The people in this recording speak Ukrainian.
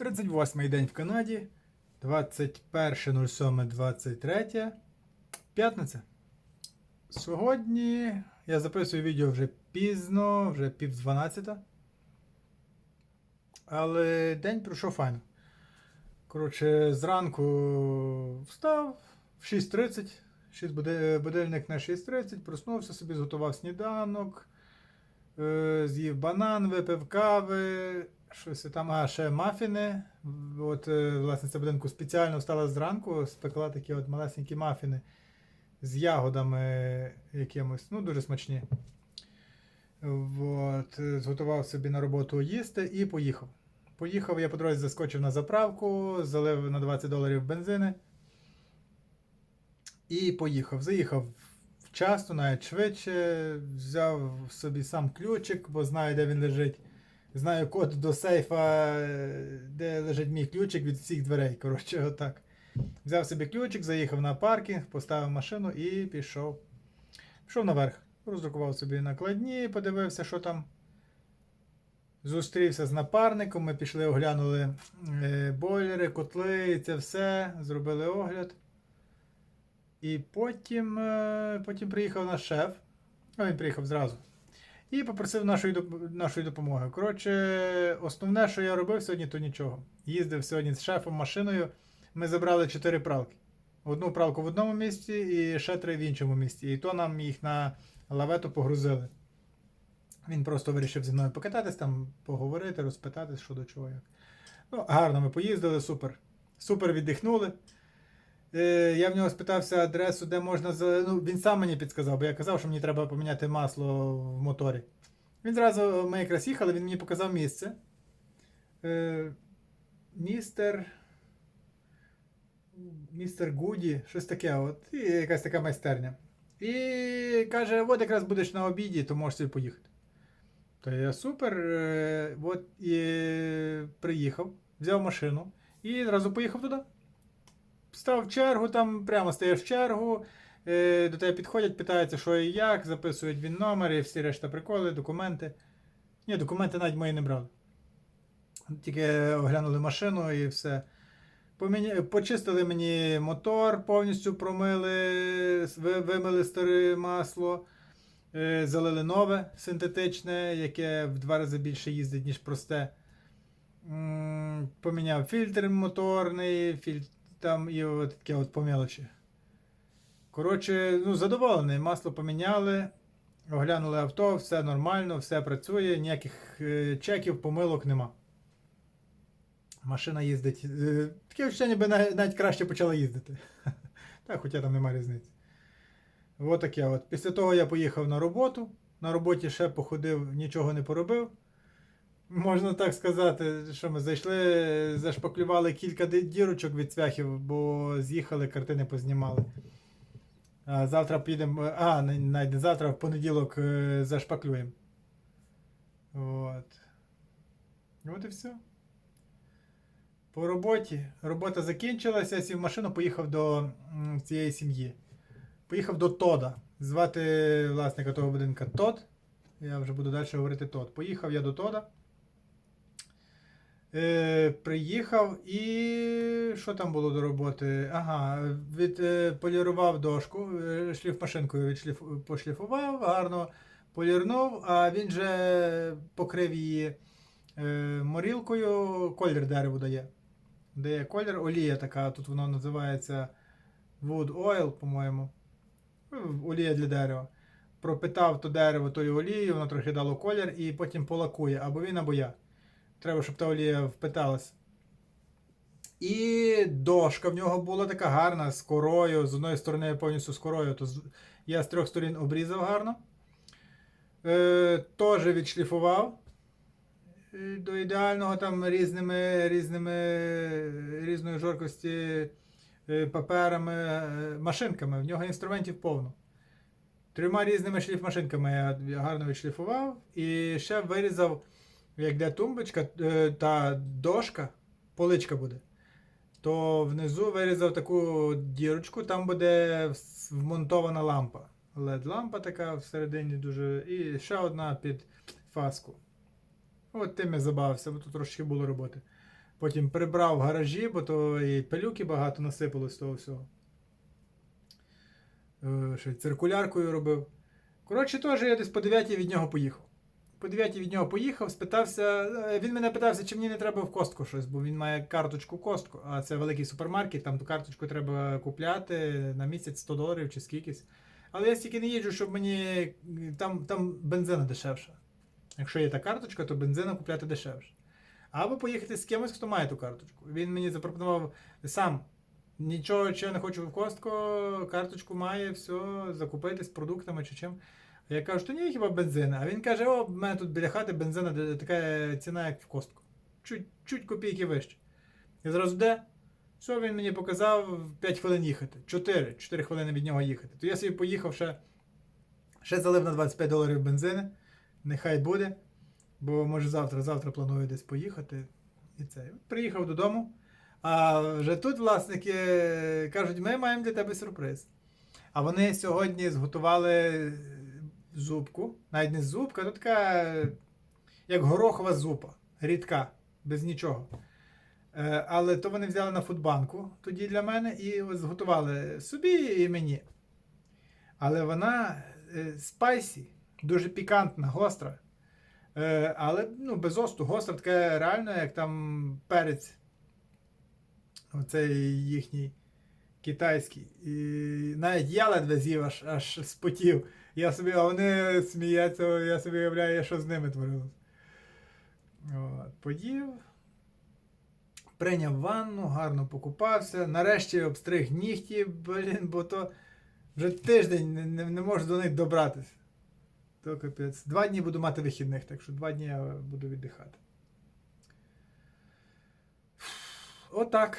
38-й день в Канаді. 21.07.23. П'ятниця. Сьогодні я записую відео вже пізно, вже пів 12. Але день пройшов файно. Коротше, зранку встав в 6.30. 6 будильник на 6.30, проснувся собі, зготував сніданок, е, з'їв банан, випив кави, щось там, а ще мафіни. От, е, власниця будинку спеціально встала зранку, спекла такі от малесенькі мафіни з ягодами якимось, ну, дуже смачні. От, е, зготував собі на роботу їсти і поїхав. Поїхав, я по дорозі заскочив на заправку, залив на 20 доларів бензини. І поїхав. Заїхав вчасно, навіть швидше, взяв собі сам ключик, бо знаю, де він лежить. Знаю код до сейфа, е, де лежить мій ключик від всіх дверей. Коротше, отак. Взяв собі ключик, заїхав на паркінг, поставив машину і пішов. Пішов наверх. Роздрукував собі накладні, подивився, що там. Зустрівся з напарником, ми пішли, оглянули е, бойлери, котли, це все, зробили огляд. І потім, е, потім приїхав наш шеф. А він приїхав зразу. І попросив нашої, нашої допомоги. Коротше, основне, що я робив сьогодні, то нічого. Їздив сьогодні з шефом машиною. Ми забрали чотири пралки. Одну пралку в одному місці і ще три в іншому місці. І то нам їх на лавету погрузили. Він просто вирішив зі мною покататись, там, поговорити, розпитати, що до чого як. Ну, гарно, ми поїздили, супер. Супер віддихнули. Е, я в нього спитався адресу, де можна. Ну, він сам мені підказав, бо я казав, що мені треба поміняти масло в моторі. Він зразу, ми якраз їхали, він мені показав місце. Е, містер. Містер Гуді, щось таке, от, і якась така майстерня. І каже: от якраз будеш на обіді, то можеш собі поїхати. То я супер. е, От і приїхав, взяв машину і одразу поїхав туди. Став в чергу, там прямо стаєш в чергу, е, до тебе підходять, питаються, що і як, записують він номер і всі решта приколи, документи. Ні, документи навіть мої не брали. Тільки оглянули машину і все. Поміня... Почистили мені мотор, повністю промили, вимили старе масло, е, залили нове синтетичне, яке в два рази більше їздить, ніж просте. Поміняв фільтр моторний, фільтр там от таке от по мелочі. Коротше, ну, задоволений. Масло поміняли, оглянули авто, все нормально, все працює, ніяких е, чеків, помилок нема. Машина їздить. е, Таке відчуття, ніби нав- навіть краще почала їздити. Так, хоча там немає різниці. От таке от. Після того я поїхав на роботу. На роботі ще походив, нічого не поробив. Можна так сказати, що ми зайшли, зашпаклювали кілька дірочок від цвяхів, бо з'їхали, картини познімали. А завтра підемо. А, не- завтра, в понеділок е, зашпаклюємо. От. От і все. По роботі. Робота закінчилася, сів в машину, поїхав до цієї сім'ї. Поїхав до Тода. Звати власника того будинка Тод. Я вже буду далі говорити Тод. Поїхав я до Тода. Е, приїхав і що там було до роботи? Ага, від, е, полірував дошку, е, шліфмашинкою відшліф, пошліфував, гарно полірнув, а він же покрив її е, морілкою, колір дереву дає. Дає колір, олія така, тут воно називається Wood Oil, по-моєму. Ну, Олія для дерева. Пропитав то дерево тою олією, воно трохи дало колір, і потім полакує або він, або я. Треба, щоб та олія впиталась. І дошка в нього була така гарна, з корою. З одної сторони повністю з корою. То я з трьох сторін обрізав гарно. Е, Теж відшліфував е, до ідеального там різними, різними, різної жорсткості е, паперами, е, машинками. В нього інструментів повно. Трьома різними шліфмашинками я гарно відшліфував і ще вирізав, як де тумбочка, е, та дошка, поличка буде. То внизу вирізав таку дірочку, там буде вмонтована лампа. LED-лампа така всередині дуже. І ще одна під фаску. От тим я забавився, бо тут трошки було роботи. Потім прибрав в гаражі, бо то і пилюки багато насипалось того всього. Е, Ще циркуляркою робив. Коротше, теж я десь по 9 від нього поїхав. По 9 від нього поїхав, спитався. е, Він мене питався, чи мені не треба в костку щось, бо він має карточку костку, а це великий супермаркет, там ту карточку треба купляти на місяць 100 доларів чи скількись. Але я стільки не їжджу, щоб мені. Там, там бензина дешевша. Якщо є та карточка, то бензина купляти дешевше. Або поїхати з кимось, хто має ту карточку. Він мені запропонував сам. Нічого, я не хочу в костку, карточку має, все, закупити з продуктами чи чим. Я кажу, то ні, хіба бензин. А він каже: о, в мене тут біля хати бензина така ціна, як в костку. Чуть, чуть копійки вище. Я зразу де? Що він мені показав 5 хвилин їхати. 4, 4 хвилини від нього їхати. То я собі поїхав ще, ще залив на 25 доларів бензини. Нехай буде. Бо може завтра, завтра планую десь поїхати. І це. Приїхав додому. А вже тут власники кажуть, ми маємо для тебе сюрприз. А вони сьогодні зготували зубку, навіть не зубка, то така, як горохова зупа, рідка, без нічого. Е, Але то вони взяли на фудбанку тоді для мене і зготували собі і мені. Але вона е, спайсі, дуже пікантна, гостра. Е, Але ну, без осту, гостра така реально, як там перець. Оцей їхній китайський. І навіть я ледве з'їв, аж, аж спотів. Я собі, а вони сміються, я собі уявляю, що з ними творилось. От, поїв. Прийняв ванну, гарно покупався. Нарешті обстриг нігті, блін, бо то вже тиждень не, не, не можу до них добратися. То капець. Два дні буду мати вихідних, так що два дні я буду віддихати. Отак.